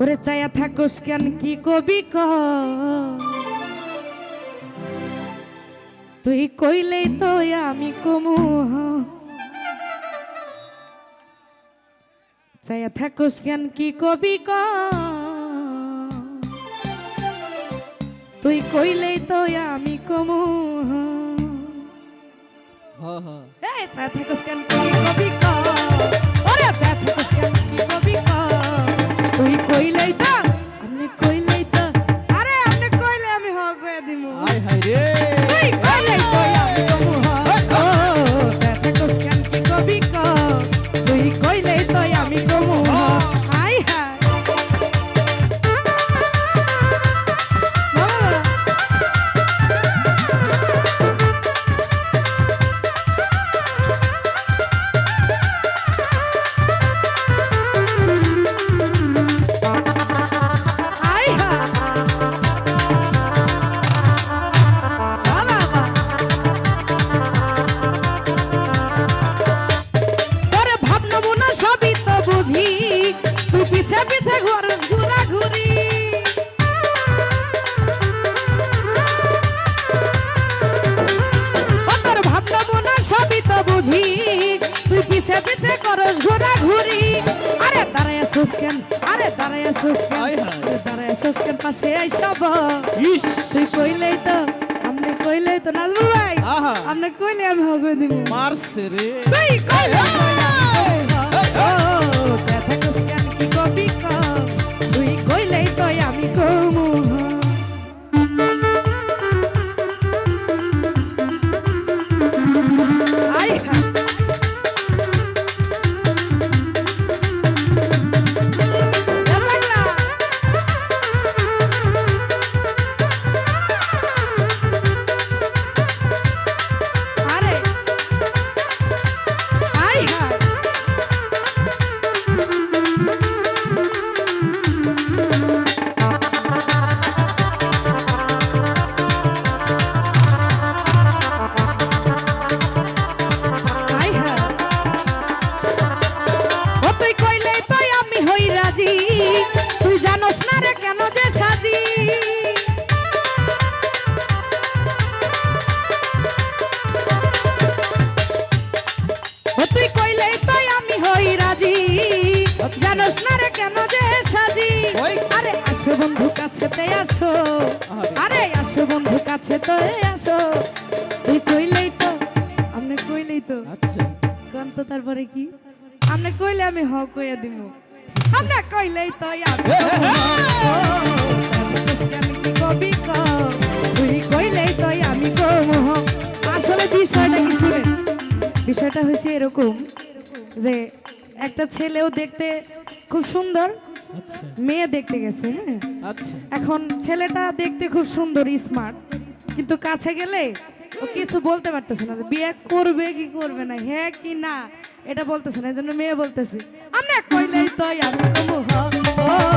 ওরে চায়া থাকোস কেন? কি কবি ক? তুই কইলেই তো আমি কমু চায়া থাকোস কেন? কি কবি ক? তুই কইলেই তো আমি কমু এই চায়া থাকোস কেন? কি কবি ক? ওরে চায়া থাকোস কেন? কি কবি ক? তুই কইলেই তো কেন পাশে আইসব ইস তুই কইলেই তো আপনি কইলেই তো নাজমুল ভাই আহা কইলে আমি হগরে দিব মারছে রে তুই কইলে কাছেতে আসো তুই কইলেই তো আপনি কইলেই তো। আচ্ছা। কোন তো তারপরে কি? আপনি কইলে আমি হ কইয়া দিব আপনি কইলেই তো কবি তুই কইলেই তো আমি কম। আসলে বিষয়টা কি শুনেন? বিষয়টা হয়েছে এরকম যে একটা ছেলেও দেখতে খুব সুন্দর আচ্ছা। মেয়ে দেখতে গেছে হ্যাঁ? আচ্ছা। এখন ছেলেটা দেখতে খুব সুন্দর স্মার্ট কিন্তু কাছে গেলে ও কিছু বলতে পারতেছে না যে, বিয়ে করবে কি করবে না হ্যাঁ কি না, এটা বলতেছে না এই জন্য মেয়ে বলতেছে। আমরা কইলেই তো আমি কমু হ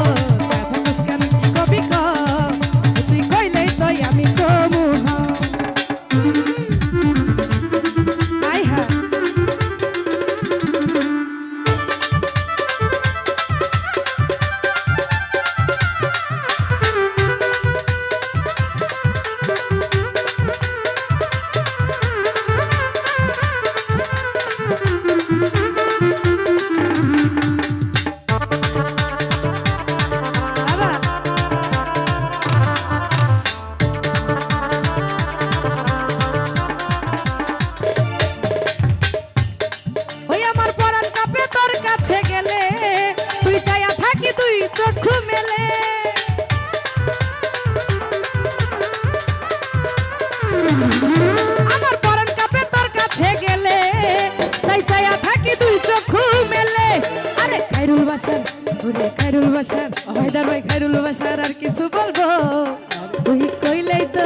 খাইরুল বাসার ওরে খাইরুল বাসার হায়দার ভাই খাইরুল বাসার আর কিছু বলব? তুই কইলেই তো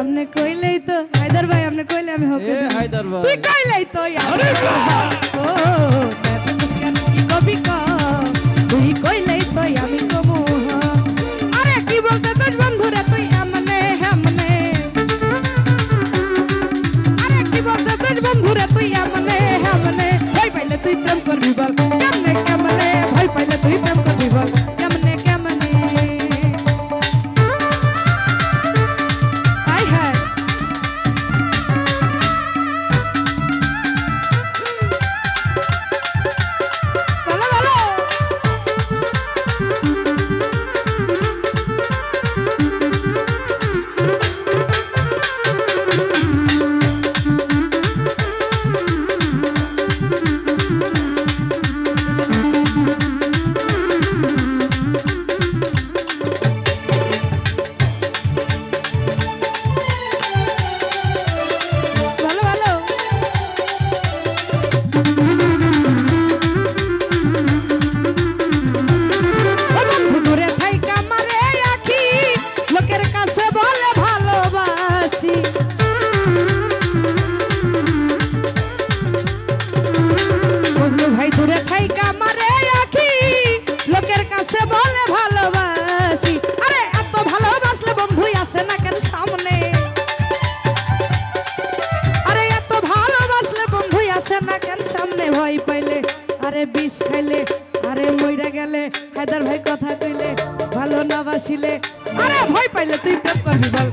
আমনে কইলেই তো হায়দার ভাই আমনে কইলে আমি হকে এ হায়দার ভাই। তুই কইলেই তো আমি ও চাঁদ মুস্কান কি কবি ক? তুই কইলেই তো আমি বিষ খাইলে, আরে মইরা গেলে, হায়দার ভাই কথা কইলে, ভালো না বাসিলে। আরে ভয় পাইলে তুই প্রেম করবি বল।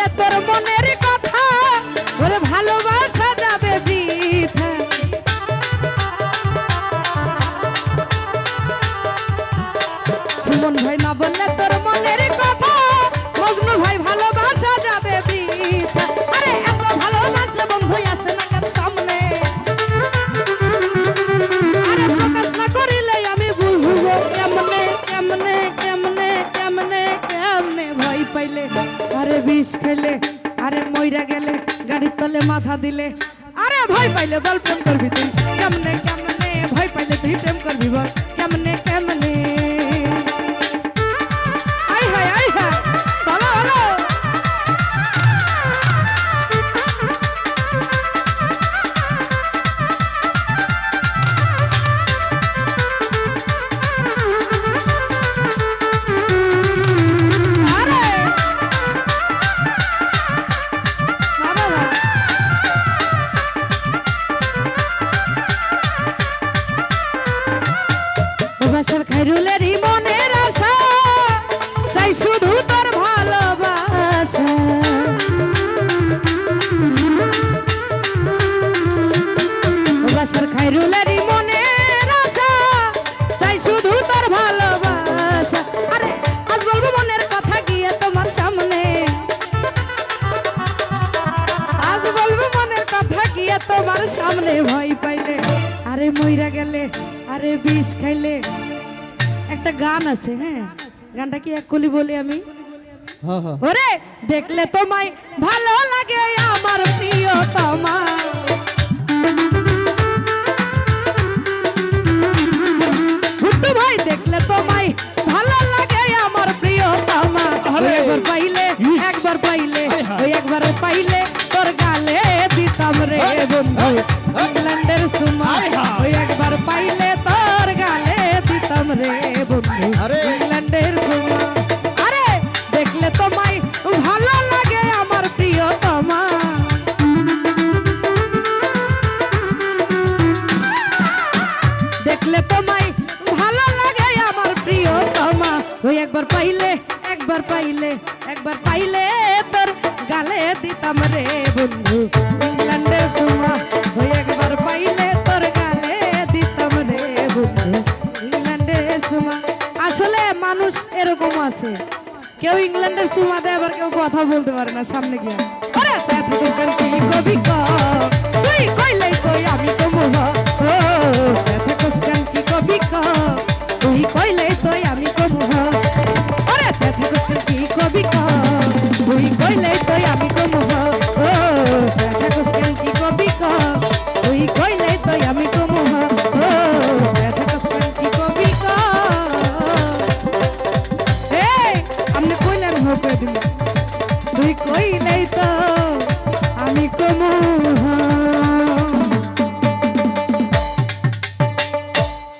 না বললে তোর মনের কথা বলে ভালোবাসা যাবে বৃথা। সুমন ভাই না বললে তোর মনের কথা বিষ খেলে, আরে মইরা গেলে গাড়ির তলে মাথা দিলে। আরে ভয় পাইলে বল প্রেম করবি তুই, কেমনে কেমনে? ভয় পাইলে তুই প্রেম করবি বল, কেমনে কেমনে? বাসার খাইরুলেরই মনের আশা। চাই শুধু তোর ভালোবাসা। বাসার খাইরুলেরই মনের চাই শুধু তোর ভালোবাসা। আরে, আজ বলব মনের কথা গিয়ে তোমার সামনে? আজ বলব মনের কথা গিয়ে তোমার সামনে? ভয় পাইলে, আরে মইরা গেলে আরে বিষ খাইলে একটা গান আছে হ্যাঁ গানটা কি এক কলি বলি আমি হ্যাঁ হ্যাঁ ওরে দেখলে তোমায় ভালো লাগে আমার প্রিয় তোমা হুট্টু ভাই দেখলে তোমায় ভালো লাগে আমার প্রিয় তোমা আরে! একবার পাইলে ইস! একবার পাইলে হায় হায়! ওই একবার পাইলে তোর গালে দিতাম রে হায়! বন্ধু হায়! ইংল্যান্ডের সুমা হায় হায়! ওই একবার পাইলে ওই একবার পাইলে একবার পাইলে একবার পাইলে তোর গালে দিতাম রে বন্ধু। ইংল্যান্ডের চুমা ওই একবার পাইলে তোর গালে দিতাম রে বন্ধু। ইংল্যান্ডের চুমা আসলে মানুষ এরকম আছে। কেউ ইংল্যান্ডের চুমা দেয়, আবার কেউ কথা বলতে পারে না সামনে গিয়ে। কবি ক? তুই কইলাই কই আমি